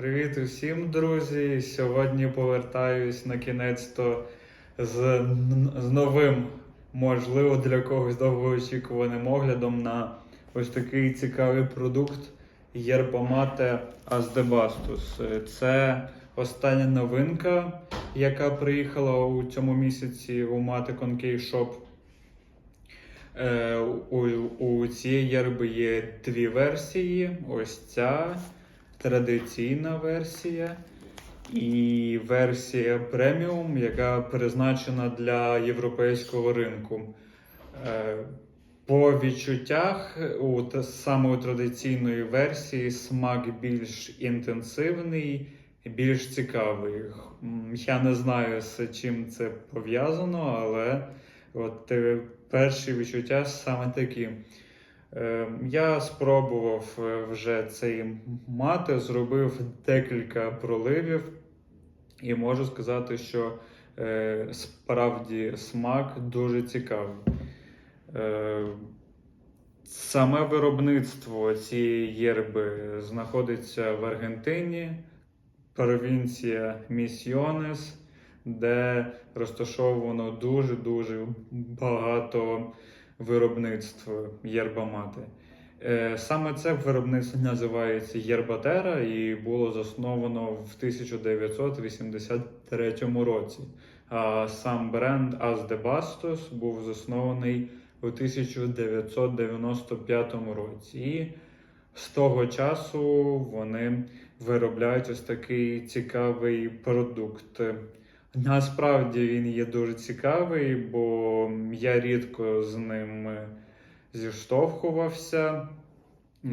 Привіт усім, друзі! Сьогодні повертаюсь на кінець-то з, з новим, можливо, для когось довгоочікуваним оглядом на ось такий цікавий продукт Єрбомате Аздебастус. Це остання новинка, яка приїхала у цьому місяці у Мати Конкей Шоп. Е, у, у цієї єрби є дві версії. Ось ця традиційна версія і версія преміум, яка призначена для європейського ринку. Е, По відчуттях, у, саме традиційної версії смак більш інтенсивний, більш цікавий. Я не знаю, з чим це пов'язано, але от е, перші відчуття саме такі. Е, Я спробував е, вже цей мати, зробив декілька проливів, і можу сказати, що е, справді смак дуже цікавий. Е, Саме виробництво цієї єрби знаходиться в Аргентині, провінція Місьйонес, де розташовано дуже-дуже багато виробництв єрба мати. Е, Саме це виробництво називається Єрбатера і було засновано в 1983 році. А сам бренд As de Bastos був заснований у 1995 році. І з того часу вони виробляють ось такий цікавий продукт. Насправді він є дуже цікавий, бо я рідко з ним е, зіштовхувався.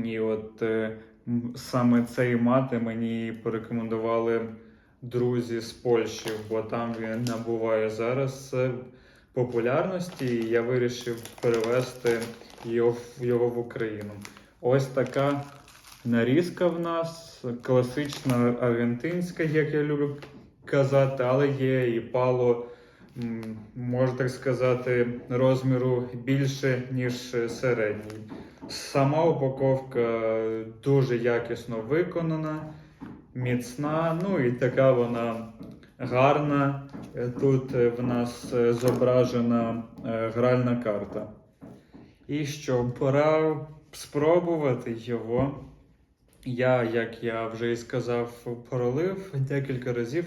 І от е, саме цей мати мені порекомендували друзі з Польщі, бо там він набуває зараз е, популярності, і я вирішив в- його в Україну. Ось така нарізка в нас, класична аргентинська, як я люблю казати, але є і пало, можна так сказати, розміру більше, ніж середній. Сама упаковка дуже якісно виконана, міцна, ну і така вона гарна. Тут в нас зображена е, гральна карта. І що, пора спробувати його. Я, як я вже і сказав, пролив декілька разів.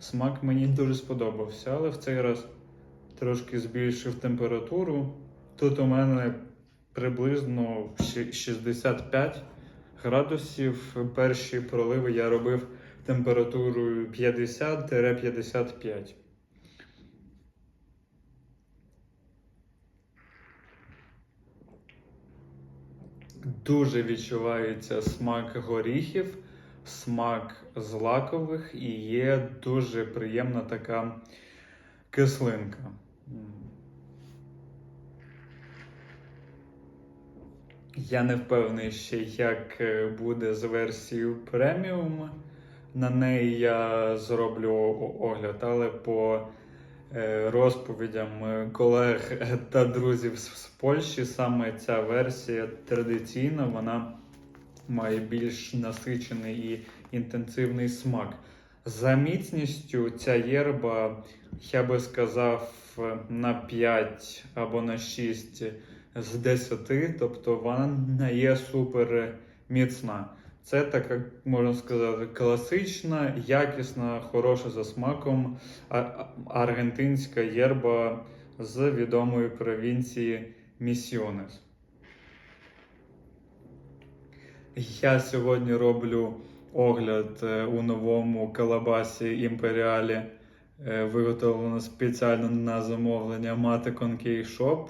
Смак мені дуже сподобався, але в цей раз трошки збільшив температуру. Тут у мене приблизно 65 градусів. Перші проливи я робив температурою 50-55. Дуже відчувається смак горіхів, смак злакових і є дуже приємна така кислинка. Я не впевнений ще, як е, буде з версією преміум. На неї я зроблю огляд, але по е, розповідям е, колег та друзів з Польщі саме ця версія традиційна, вона має більш насичений і інтенсивний смак. За міцністю ця єрба, я би сказав, на 5 або на 6 з 10, тобто вона не є супер міцна. Це така, можна сказати, класична, якісна, хороша за смаком аргентинська єрба з відомої провінції Місіонес. Я сьогодні роблю огляд е, у новому калабасі імперіалі, е, виготовлено спеціально на замовлення Мати Конкей Shop.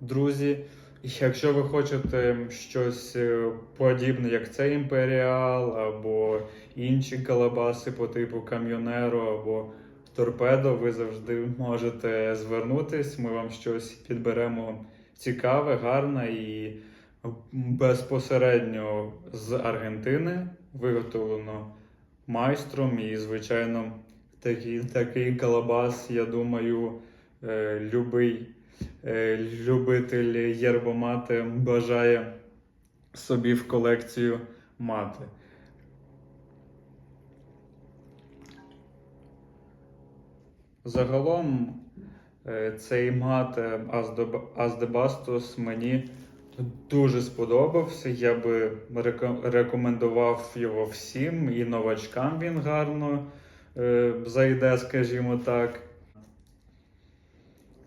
Друзі, якщо ви хочете щось е, подібне, як цей імперіал, або інші калабаси по типу Кам'йонеро або Торпедо, ви завжди можете звернутись. Ми вам щось підберемо цікаве, гарне і безпосередньо з Аргентини, виготовлено майстром. І, звичайно, такий такий колобас, я думаю, е, любий е, любитель єрбомати бажає собі в колекцію мати. Загалом е, цей мат Аздебастос мені дуже сподобався. Я би рекомендував його всім, і новачкам він гарно е, зайде, скажімо так.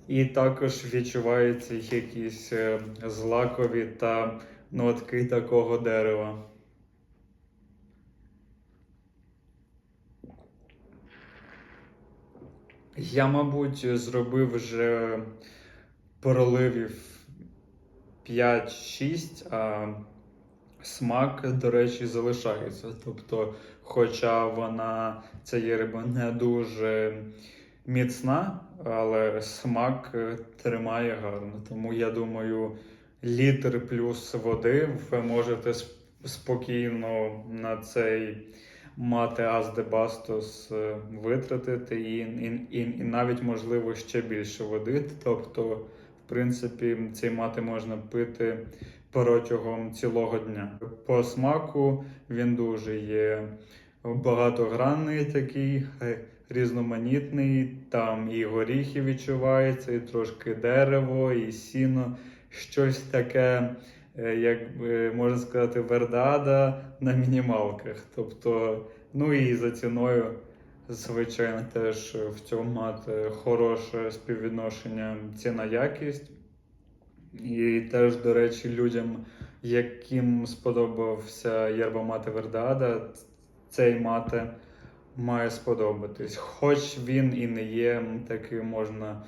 І також відчуваються якісь е, злакові та нотки такого дерева. Я, мабуть, зробив вже проливів 5-6, а смак, до речі, залишається. Тобто, хоча вона, ця є риба не дуже міцна, але смак тримає гарно. Тому я думаю, літр плюс води ви можете спокійно на цей мати Аздебастос е, витратити і, і, і, і навіть можливо ще більше води. Тобто, принципі, цей мати можна пити протягом цілого дня. По смаку він дуже є багатогранний такий, е, різноманітний. Там і горіхи відчуваються, і трошки дерево, і сіно. Щось таке, е, як би, можна сказати, вердада на мінімалках. Тобто, ну і за ціною, звичайно, теж в цьому мати хороше співвідношення ціна-якість. І теж, до речі, людям, яким сподобався Єрба мати Вердада, цей мати має сподобатись. Хоч він і не є таким, можна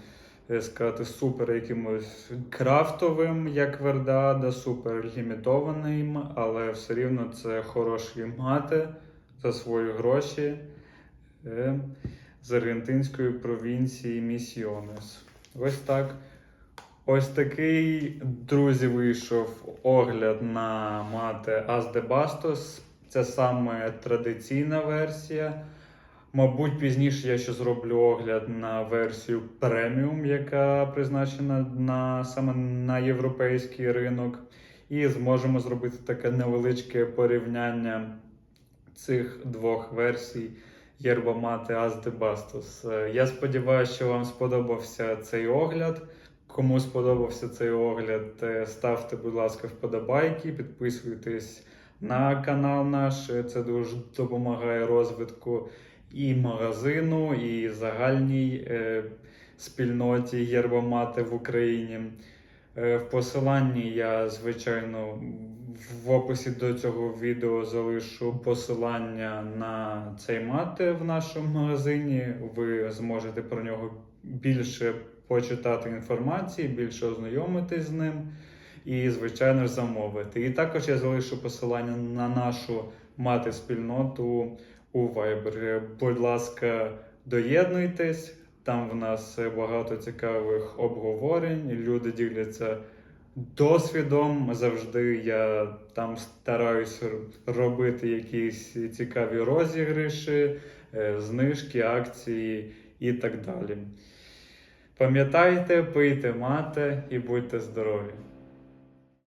е, сказати, супер якимось крафтовим, як Вердада, супер лімітованим, але все рівно це хороші мати за свої гроші е, з аргентинської провінції Місіонес. Ось так. Ось такий, друзі, вийшов огляд на мати As de Bastos. Це саме традиційна версія. Мабуть, пізніше я ще зроблю огляд на версію преміум, яка призначена на саме на європейський ринок. І зможемо зробити таке невеличке порівняння цих двох версій Єрба мати Bastos. Е, Я сподіваюся, що вам сподобався цей огляд. Кому сподобався цей огляд, е, ставте, будь ласка, вподобайки, підписуйтесь на канал наш. Е, Це дуже допомагає розвитку і магазину, і загальній е, спільноті Єрбомати в Україні. Е, В посиланні я, звичайно, в описі до цього відео залишу посилання на цей мати в нашому магазині. Ви зможете про нього більше почитати інформації, більше ознайомитись з ним і, звичайно ж, замовити. І також я залишу посилання на нашу мати спільноту у Viber. Будь ласка, доєднуйтесь. Там в нас багато цікавих обговорень. Люди діляться досвідом. Завжди я там стараюся робити якісь цікаві розіграші, е, знижки, акції і так далі. Пам'ятайте, пийте мати і будьте здорові!